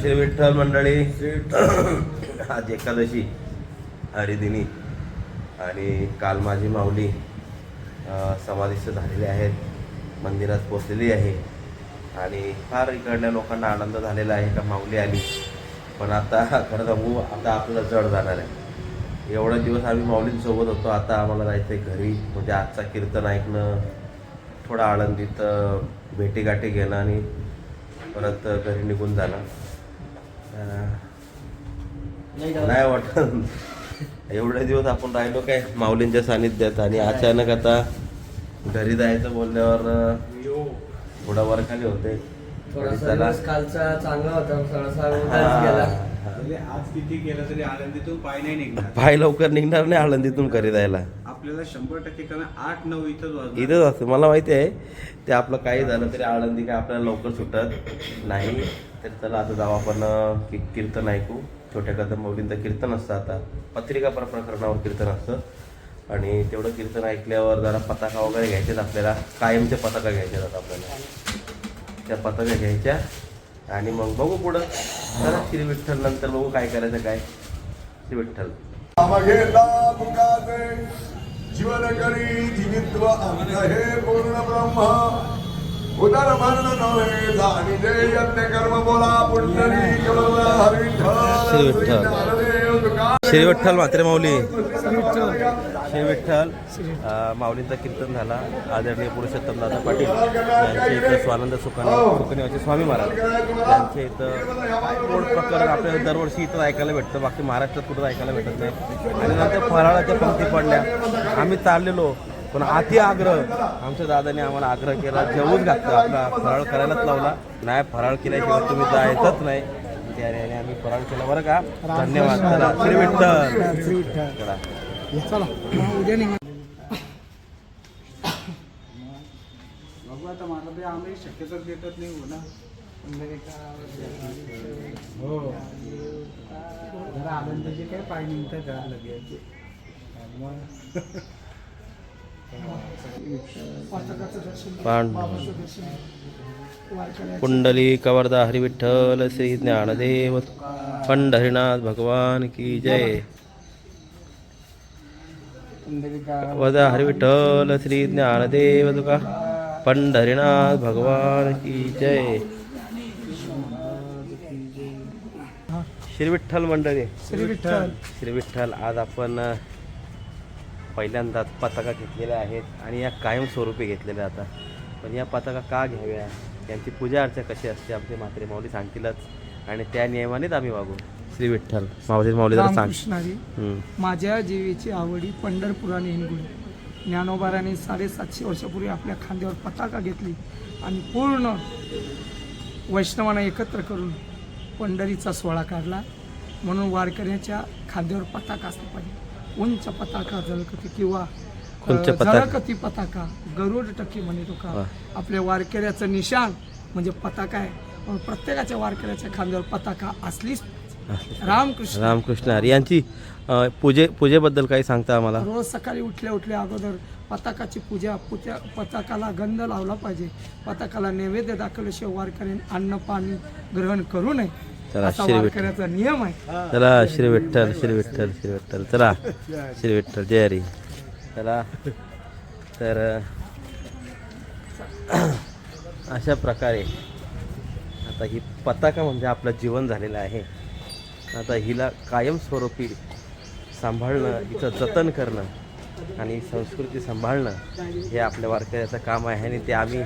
श्री विठ्ठल मंडळी आज एकादशी हरिदिनी आणि काल माझी माऊली अ, समाधीस्थ झालेली आहेत मंदिरात पोचलेली आहे आणि फार इकडल्या लोकांना आनंद झालेला आहे का माऊली आली. पण आता खरं सांगू आता आपल्याला जड जाणार आहे. एवढे दिवस आम्ही माऊलींसोबत होतो आता आम्हाला जायचं आहे घरी. म्हणजे आजचा कीर्तन ऐकणं थोडं आळंदीत भेटीगाठी घेणं आणि परत घरी निघून जाणं. नाही वाटत. एवढे दिवस आपण राहिलो काय? माऊलींच्या सानिध्यात आणि अचानक आता घरी जायचं बोलल्यावर थोडा वर खाली होते कालचा चांगला म्हणजे आज किती केलं तरी आनंदीतून पाय नाही निघणार. पाय लवकर निघणार नाही आळंदीतून घरी जायला. आपल्याला शंभर टक्के कारण आठ नऊ इथंच वाजणार. इथंच असतं. मला माहिती आहे ते आपलं काही झालं तरी आळंदी काय आपल्याला लवकर सुटत नाही. तर चला आता जाऊ आपण की कीर्तन ऐकू. छोट्या कदम कीर्तन असतं आता. पत्रिका पर प्रकरणावर कीर्तन असतं. आणि तेवढं कीर्तन ऐकल्यावर जरा पताका वगैरे घ्यायचेत आपल्याला. कायमच्या पताका घ्यायच्या जातात आपल्याला. त्या पताका घ्यायच्या आणि मग बघू पुढं. चला श्री विठ्ठल नंतर बघू काय करायचं काय. श्री विठ्ठल जीवन करी जीवित्व हे पूर्ण ब्रह्मा. उदर मरण नव्हे जे यज्ञ कर्म बोला कमला हरी श्री विठ्ठल. श्री विठ्ठल म्हात्रे माऊली. श्री विठ्ठल माऊलींचा कीर्तन झाला. आदरणीय पुरुषोत्तम दादा पाटील यांच्या इथं स्वानंद सुखाने सुखनेवाचे स्वामी महाराज यांच्या इथं गोड प्रकरण आपल्याला दरवर्षी इथं ऐकायला भेटतं. बाकी महाराष्ट्रात कुठं ऐकायला भेटत नाही. आणि नंतर फराळाच्या पंक्ती पडल्या. आम्ही चाललेलो. पण अति आग्रह. आमच्या दादाने आम्हाला आग्रह केला जेवूच घातलं. आपला फराळ करायलाच लावला. नाही फराळ केल्याशिवाय तुम्ही जायचंच नाही. त्याने आम्ही फराळ केला. बरं का? धन्यवाद. चला श्री विठ्ठल. आता मला ते आम्ही शक्यतच देतच नाही हो ना. हो. जरा आनंदाचे काय पाय निघतात लगेच. कुंडली कवर्धा हरिविठ्ठल श्री ज्ञानदेव। पंढरीनाथ भगवान की जय। वदा हरिविठ्ठल श्री ज्ञानदेव तुका पंढरीनाथ भगवान की जय। श्री विठ्ठल मंडळी। श्री विठ्ठल श्री विठ्ठल आज आपण पहिल्यांदाच पताका घेतलेल्या आहेत आणि या कायमस्वरूपी घेतलेल्या आता. पण या पताका का घ्याव्या? यांची पूजा अर्चा कशी असते? आमचे म्हात्रे माऊली सांगतीलच. आणि त्या नियमानेच आम्ही वागू. श्री विठ्ठल. माऊली माऊली सांग. माझ्या जीवेची आवडी पंढरपुराने हिंगुली. ज्ञानोबाराने साडेसातशे वर्षापूर्वी आपल्या खांद्यावर पताका घेतली आणि पूर्ण वैष्णवांना एकत्र करून पंढरीचा सोहळा काढला. म्हणून वारकऱ्याच्या खांद्यावर पताका असला पाहिजे उंच पताका झळकती किंवा उंच पताका. झळकती पताका गरुड टक्के म्हणतो वा. का. आपल्या वारकऱ्याचं निशाण म्हणजे पताका आहे. म्हणून प्रत्येकाच्या वारकऱ्याच्या खांद्यावर पताका असलीच. रामकृष्ण. रामकृष्ण हरी. यांची अ, पूजे पूजेबद्दल काही सांगता आम्हाला? रोज सकाळी उठल्या उठल्या अगोदर पताकाची पूजा पूजा पताकाला गंध लावला पाहिजे. पताकाला नैवेद्य दाखवल्याशिवाय वारकऱ्यांनी अन्न पाणी ग्रहण करू नये. चला, श्री विठ्ठल. नियम आहे. चला श्री विठ्ठल श्री विठ्ठल श्री विठ्ठल. चला श्री विठ्ठल जय हरी. चला. तर अशा प्रकारे आता ही पताका म्हणजे आपलं जीवन झालेलं आहे. आता हिला कायमस्वरूपी सांभाळणं हिचं जतन करणं आणि संस्कृती सांभाळणं हे आपल्या वारकऱ्याचं काम आहे आणि ते आम्ही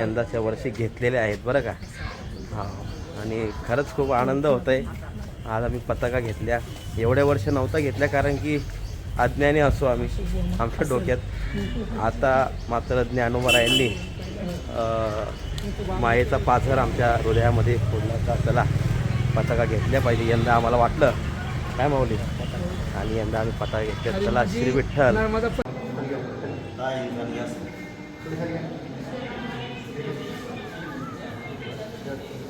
यंदाच्या वर्षी घेतलेले आहेत. बरं का? हा. आणि खरंच खूप आनंद होत आहे आज आम्ही पताका घेतल्या. एवढ्या वर्ष नव्हता घेतल्या कारण की अज्ञानी असो आम्ही आमच्या डोक्यात. आता मात्र ज्ञानोबरायांनी मायेचा पाझर आमच्या हृदयामध्ये फोडला चला पताका घेतल्या पाहिजे. यंदा आम्हाला वाटलं. काय माऊली? आणि यंदा आम्ही पताका घेतल्या. चला श्री विठ्ठल Thank you.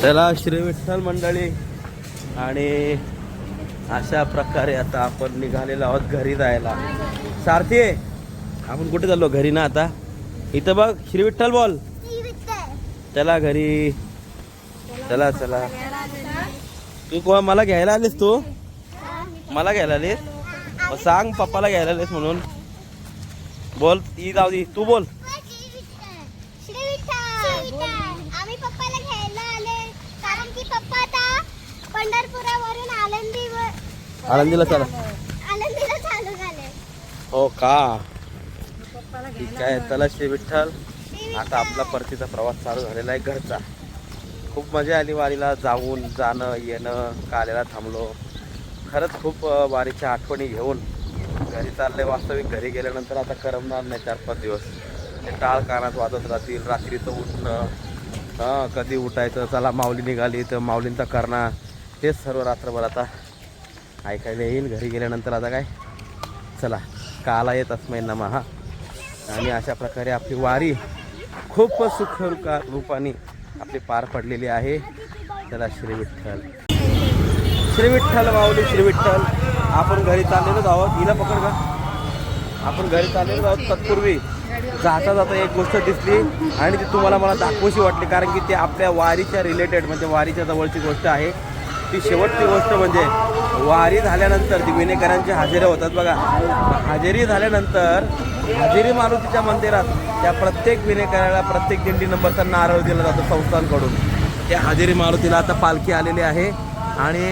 त्याला चला श्री विठ्ठल मंडळी. आणि अशा प्रकारे आता आपण निघालेलो आहोत घरी जायला. सारथी आपण कुठे चाललो? घरी ना आता. इथं बघ श्री विठ्ठल बोल. चला घरी. चला चला. तू कोण? मला घ्यायला आलीस तू? मला घ्यायला आलीस? सांग पप्पाला घ्यायला आलीस म्हणून. बोल ती जाऊ दे. तू बोल. आनंदीला चला. आनंदीला चालू झाले. हो का? ठीक आहे चला श्री विठ्ठल. आता आपला परतीचा प्रवास चालू झालेला आहे घरचा. खूप मजा आली वारीला जाऊन जाणं येणं कालेला थांबलो. खरंच खूप वारीच्या आठवणी घेऊन घरी चालले वास्तविक घरी गेल्यानंतर आता करमणार नाही चार पाच दिवस. ते टाळ कानात वाजत राहतील. रात्रीचं उठणं हां कधी उठायचं चला माऊली निघाली तर माऊलींचा करणार तेच सर्व रात्रभर आता ऐकायला येईल. घरी गेल्यानंतर आता काय? चला काला येत अस्मै नमः. आणि अशा प्रकारे आपली वारी खूप सुख रूपाने आपली पार पडलेली आहे. चला श्री विठ्ठल. श्री विठ्ठल माऊली श्री विठ्ठल. आपण घरी चाललेलोच आहोत. हिला पकड का आपण घरी चाललेलोच आहोत. तत्पूर्वी जाता जाता एक गोष्ट दिसली आणि ती तुम्हाला मला दाखवशी वाटली कारण की ते आपल्या वारीच्या रिलेटेड म्हणजे वारीच्या जवळची गोष्ट आहे. ती शेवटची गोष्ट म्हणजे वारी झाल्यानंतर ती विनेकरांची हजेऱ्या होतात बघा. हजेरी झाल्यानंतर हजेरी मारुतीच्या मंदिरात त्या प्रत्येक विनेकऱ्याला प्रत्येक दिंडी नंबरचा नारळ दिला जातो संस्थांकडून. त्या हजेरी मारुतीला आता पालखी आलेली आहे आणि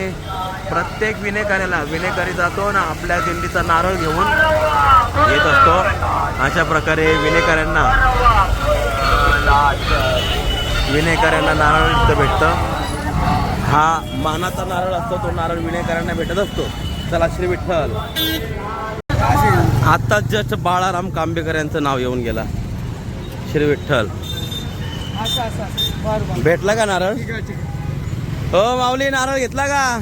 प्रत्येक विनेकऱ्याला विनेकरी जातो ना आपल्या दिंडीचा नारळ घेऊन येत असतो. अशा प्रकारे विनेकऱ्यांना विनेकऱ्यांना नारळ इथं भेटतं. हा मानाचा नारळ असतो तो नारळ विनेकऱ्यांना भेटत असतो. चला श्री विठ्ठल. आत्ताच जस्ट बाळाराम कांबेकर यांचं नाव येऊन गेला. श्री विठ्ठल. असं असं असं. भेटला का नारळ? हो माऊली नारळ घेतला का?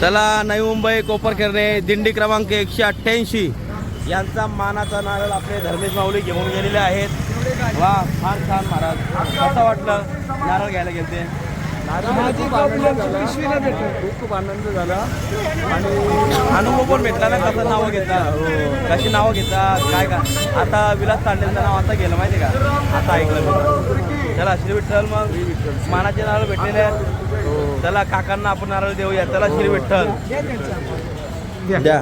चला नवी मुंबई कोपरखेरणे दिंडी क्रमांक एकशे अठ्ठ्याऐंशी. यांचा मानाचा नारळ आपले धर्मेश माऊली घेऊन गेलेले आहेत. वा फार छान महाराज. कसं वाटलं. नारळ घ्यायला गेलते. माझी प्रॉब्लेम पिशवीला भेटलं. खूप आनंद झाला. आणि अनुभव पण भेटला ना कसं नावं घेता कशी नावं घेता काय का आता विलास तांडेलचं नाव आता गेलं माहिती आहे का? आता ऐकलं मी. चला श्री विठ्ठल मग मानाचे नारळ भेटलेले आहेत. चला काकांना आपण नारळ देऊया. चला श्री विठ्ठल. द्या.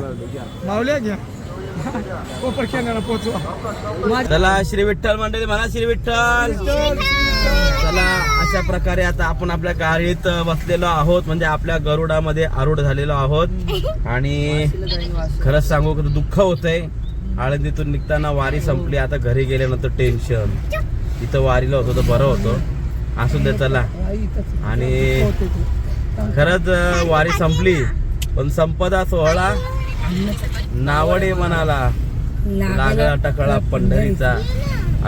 माऊल्या घ्या. चला श्री विठ्ठल मंडळी म्हणा श्री विठ्ठल. चला अशा प्रकारे आता आपण आपल्या गाडीत बसलेलो आहोत. म्हणजे आपल्या गरुडामध्ये आरूढ झालेलो आहोत. आणि खरंच सांगू की दुःख होतंय. आळंदीतून निघताना वारी संपली आता घरी गेल्यानंतर टेन्शन इथं वारीला होतो तर बरं होतं. असू दे चला. आणि खरंच वारी संपली पण संपदा सोहळा. नावडे मनाला लागला टकळा पंढरीचा.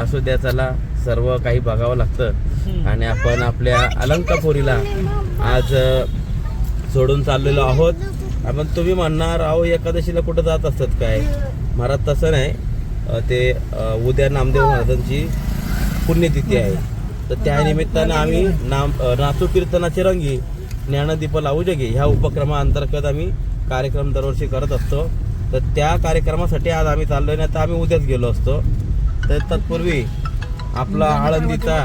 असू द्या चला सर्व काही बघावं लागतं. आणि आपण आपल्या अलंकापुरीला आज सोडून चाललेलो आहोत. आपण तुम्ही म्हणणार अहो एकादशीला कुठं जात असतात काय? महाराज तसं नाही. ते उद्या नामदेव महाराजांची पुण्यतिथी आहे. तर त्या निमित्तानं आम्ही नाम नाचू कीर्तनाची रंगी ज्ञानदीप लावू जगे. ह्या उपक्रमाअंतर्गत आम्ही कार्यक्रम दरवर्षी करत असतो. तर त्या कार्यक्रमासाठी आज आम्ही चाललोय ना तर आम्ही उद्याच गेलो असतो. तर तत्पूर्वी आपला आळंदीचा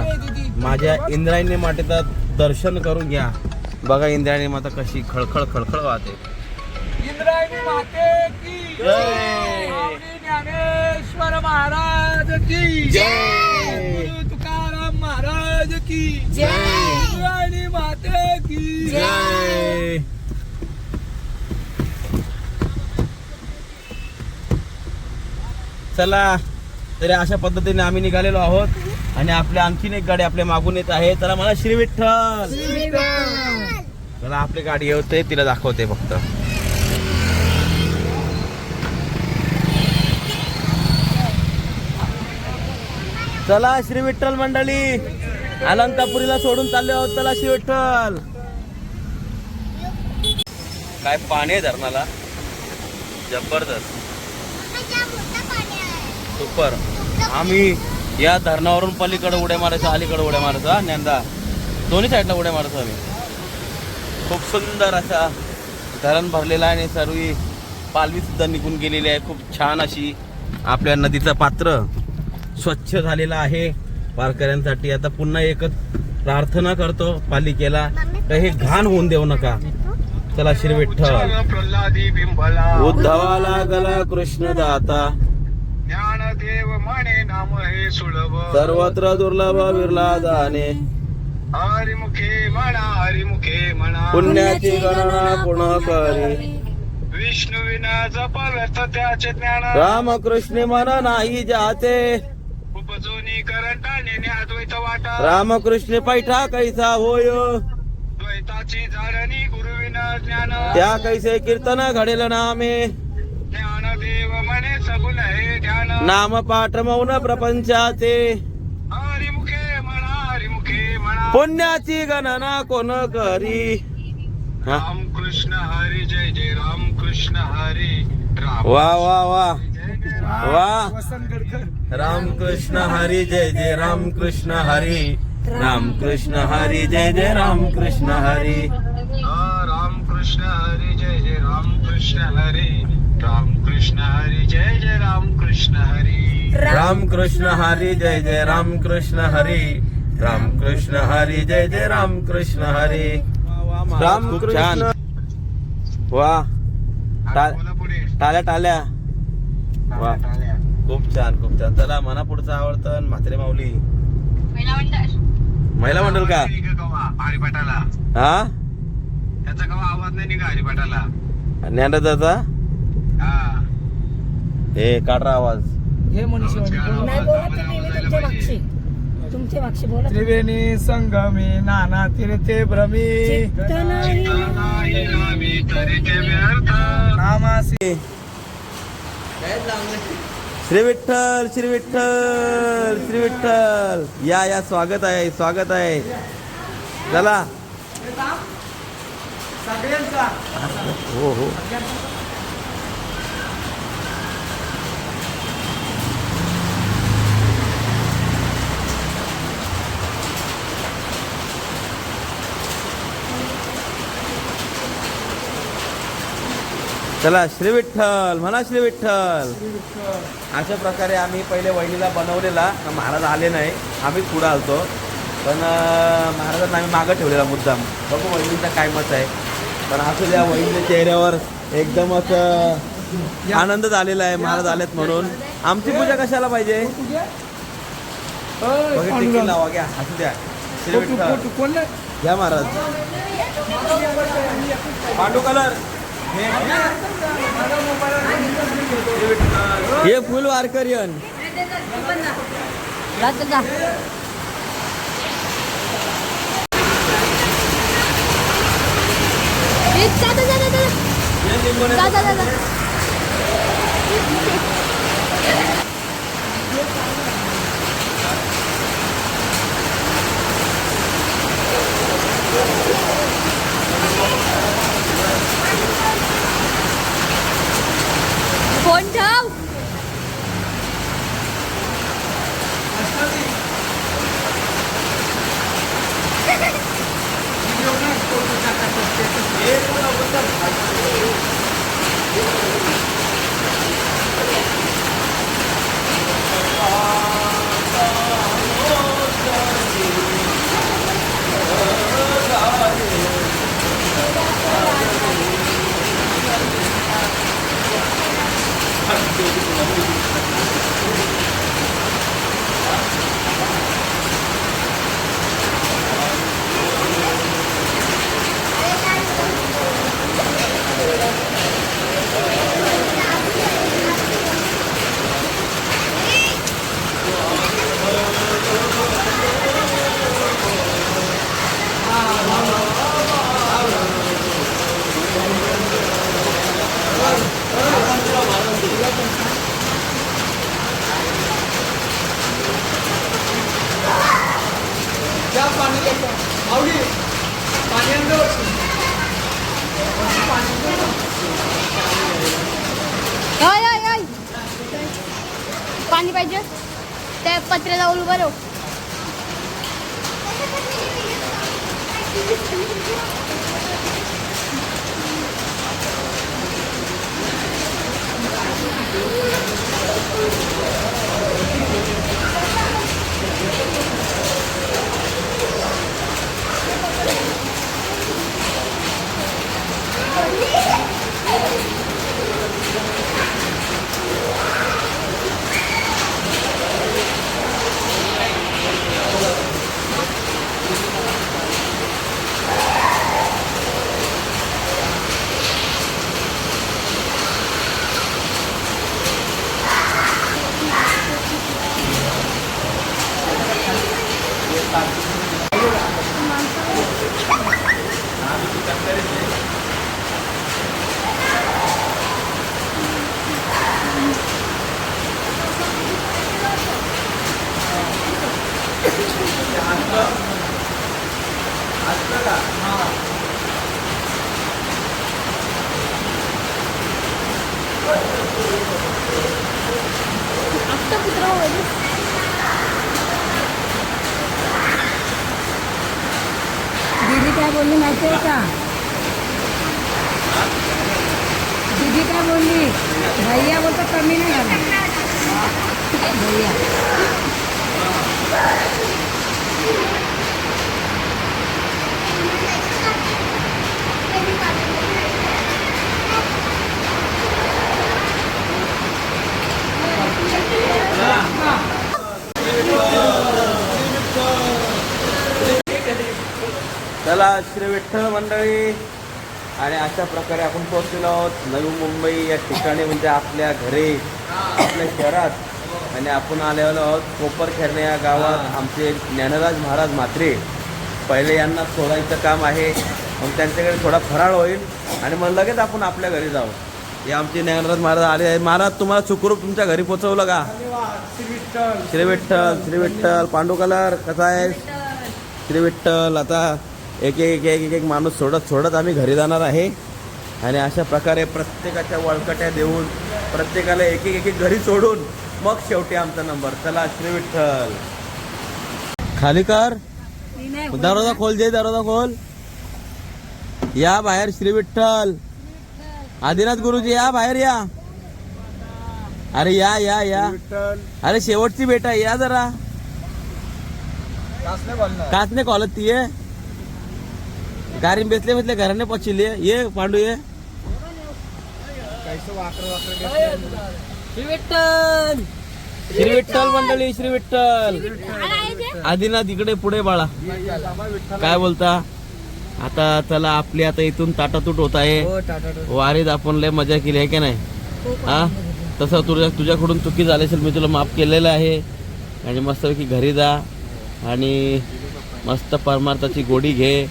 माझ्या इंद्रायणी मातेचा दर्शन करून घ्या. बघा इंद्रायणी माता कशी खळखळ खळखळ वाहते. इंद्रायणी माते की ज्ञानेश्वर महाराज की जय. तुकाराम महाराज की जय. इंद्रायणी माते की जय! चला तरी अशा पद्धतीने आम्ही निघालेलो आहोत आणि आपल्या आणखीन एक गाडी आपल्या मागून येत आहे. चला मला श्री विठ्ठल चला आपली गाडी येते तिला दाखवते फक्त. चला श्री विठ्ठल मंडळी अनंतपुरीला सोडून चालले आहोत. चला श्री विठ्ठल काय पाणी आहे धरणाला? जबरदस्त माझ्या मोठा पाणी आहे सुपर. आम्ही या धरणावरून पलीकडे उड्या मारायचं अलीकडे उड्या मारायचो हा ज्ञानदा दोन्ही साईडला उड्या मारायचो आम्ही. खूप सुंदर असा धरण भरलेला आहे आणि सर्व पालवीसुद्धा निघून गेलेली आहे. खूप छान अशी आपल्या नदीचं पात्र स्वच्छ झालेलं आहे वारकऱ्यांसाठी. आता पुन्हा एकच प्रार्थना करतो पालिकेला का हे घाण होऊन देऊ नका. चला श्री विठ्ठल. प्रल्हादी बिंबला उद्धवाला गला कृष्ण दाता ज्ञानदेव म्हणे नाम हे सुलभ. सर्वत्र दुर्लभ विरला जाणे. हरिमुखे म्हणा हरिमुखे म्हणा पुण्याची गणना पुन्हा करी. विष्णू विना जप व्यर्थ त्याचे ज्ञान. रामकृष्ण मन नाही जाते. उपजोनी करंटा नेणे अद्वैत वाटा. रामकृष्ण पैठा कैसा होय? द्वैताची जाणणी गुरुविना ज्ञान. त्या कैसे कीर्तन घडेल नामे ज्ञानदेव म्हणे सगुण हे ध्यान नाम पाठ मौन प्रपंचाचे। पुण्याची गणना कोण करी? राम कृष्ण हरी जय जय राम कृष्ण हरी। राम वा वा वा। जय जय राम। वा। रामकृष्ण हरी जय जय रामकृष्ण हरी। रामकृष्ण हरी जय जय रामकृष्ण हरी। राम कृष्ण हरी जय जय राम कृष्ण हरी। राम कृष्ण हरी जय जय राम कृष्ण हरी। रामकृष्ण हरी जय जय रामकृष्ण हरी। रामकृष्ण हरी जय जय रामकृष्ण हरी। रामकृष्ण वा. टाल्या टाल्या. वा. खूप छान खूप छान. चला मना पुढचं आवडतं आणि म्हात्रे माऊली. महिला मंडळ. का? आवाज नाही निघा कवा हरिपाठाला. हा? त्याचा कवा आवाज नाही निघा हरिपाठाला. ज्ञानदाचा हा. हे काढरा आवाज. हे मनीषी नाही बोला तुम्ही मी तुमच्या मागची. तुमच्या मागची बोला त्रिवेणी संगमे नाना तीर्थे भ्रमी. चित्त नाही नामासी श्री विठ्ठल श्री विठ्ठल श्री विठ्ठल या या स्वागत आहे स्वागत आहे. चला. हो हो. चला श्री विठ्ठल म्हणा श्री विठ्ठल. अशा प्रकारे आम्ही पहिले वहिनीला बनवलेला महाराज आले नाही. आम्हीच पुढं आलतो. पण महाराजांना आम्ही मागं ठेवलेला मुद्दाम. बघू वहिनींचा काय मत आहे. पण असू द्या वहिनीच्या चेहऱ्यावर एकदमच आनंद झालेला आहे महाराज आलेत म्हणून. आमची पूजा कशाला पाहिजे? लावा घ्या. असू द्या. श्री विठ्ठल. घ्या महाराज. पांडू कलर. हे फुल वारकरियन. जा, जा, जा. ए, जा, जा, जा, जा, जा. जा, जा, जा, जा. फोन ठेव पाणी देतो माऊली पाणी आणलं वरती. पाणी आणलं. ओय ओय ओय पाणी पाहिजे त्या पत्र्याला उभं राहू Yeah काय बोलली माहिती आहे का दीदी काय बोलली भैया बोलतो कमी नाही झाला भैया चला श्री विठ्ठल मंडळी. आणि अशा प्रकारे आपण पोहोचलेलो आहोत. नवी मुंबई या ठिकाणी म्हणजे आपल्या घरी आपल्या शहरात. आणि आपण आलेलो आहोत कोपरखेरणे या गावात. आमचे ज्ञानराज महाराज म्हात्रे. पहिले यांना सोडायचं काम आहे. मग त्यांच्याकडे थोडा फराळ होईल. आणि मग लगेच आपण आपल्या घरी जाऊ. हे आमचे ज्ञानराज महाराज आले आहे महाराज तुम्हाला सुखरूप तुमच्या घरी पोचवलं का? श्री विठ्ठल. श्री विठ्ठल श्री विठ्ठल. पांडू कलर कसा आहे श्री विठ्ठल आता एक एक एक एक एक माणूस सोडत सोडत आम्ही घरी जाणार आहे. आणि अशा प्रकारे प्रत्येकाच्या वळकट्या देऊन प्रत्येकाला एक एक एक एक घरी सोडून मग शेवटी आमचा नंबर. चला श्री विठ्ठल. खाली कर. दरवाजा खोल दे दरवाजा खोल. या बाहेर श्री विठ्ठल. आदिनाथ गुरुजी या बाहेर या. अरे या या या. अरे शेवटची भेट आहे या जरा. काच नाही कॉलत ती ये गाडी बेसले बेसले घराने पचिले ये पांडू ये. श्री विठ्ठल मंडळी श्री विठ्ठल आदिनाथ इकडे पुढे बाळा. काय बोलता? आता चला आपली आता इथून ताटातूट होत आहे. हो टाटा टाटा. वारीत आपण लय मजा केली आहे की नाही? हा? तसं तुझ्या तुझ्याकडून चुकी झाली असेल मी तुला माफ केलेलं आहे. आणि मस्तपैकी घरी जा. आणि मस्त परमार्थाची गोडी घे.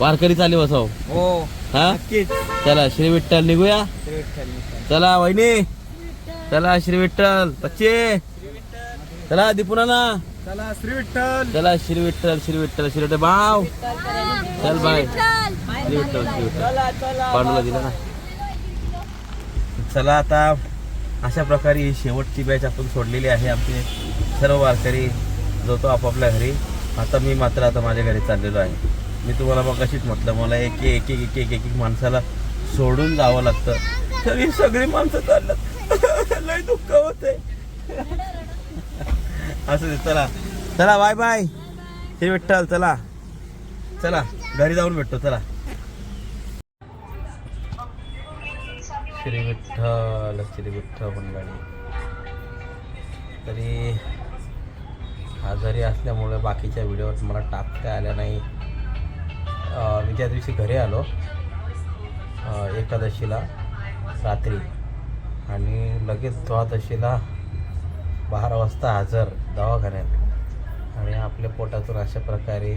वारकरी चाली बसव. हो हा? नक्कीच. चला श्री विठ्ठल निघूया. श्री विठ्ठल चला वहिनी. चला श्री विठ्ठल. बच्चे चला दीपुनाना. चला श्री विठ्ठल. चला श्री विठ्ठल श्री विठ्ठल श्री विठ्ठल भाव. चल बाय. श्री विठ्ठल श्री विठ्ठल. पांडूला दिला ना. चला आता अशा प्रकारे ही शेवटची बॅच आपण सोडलेली आहे. आमचे सर्व वारकरी जो तो आपापल्या घरी. आता मी मात्र आता माझ्या घरी चाललेलो आहे. मी तुम्हाला मग कशीच म्हटलं मला एक एक एक एक एक एक एक माणसाला सोडून जावं लागतं. तर ही सगळी माणसं चालल्यात. लय दुःख होते असं चला. चला बाय बाय. श्री विठ्ठल चला. चला घरी जाऊन भेटतो चला. श्री विठ्ठल श्री विठ्ठल मंडळी. तरी आजारी असल्यामुळे बाकीच्या व्हिडिओत मला टाकता आल्या नाही. मी त्या दिवशी घरी आलो एकादशीला रात्री आणि लगेच द्वादशीला बारा वाजता हजर दवाखान्यात आणि आपल्या पोटातून अशा प्रकारे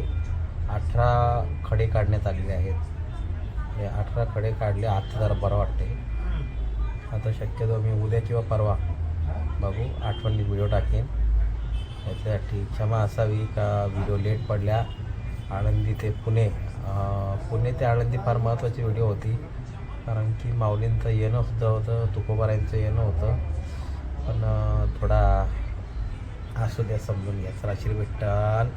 अठरा खडे काढण्यात आलेले आहेत. हे अठरा खडे काढले आता जरा बरं वाटते आता शक्यतो मी उद्या किंवा परवा बघू आठवणी व्हिडिओ टाकेन. त्याच्यासाठी क्षमा असावी का? व्हिडिओ लेट पडल्या आनंदी ते पुणे पुणे ते आळंदी फार महत्त्वाची व्हिडिओ होती. कारण की माऊलींचं येणं सुद्धा होतं तुकोबारायांचं येणं होतं. पण थोडा असू द्या समजून घ्या. चला श्री विठ्ठल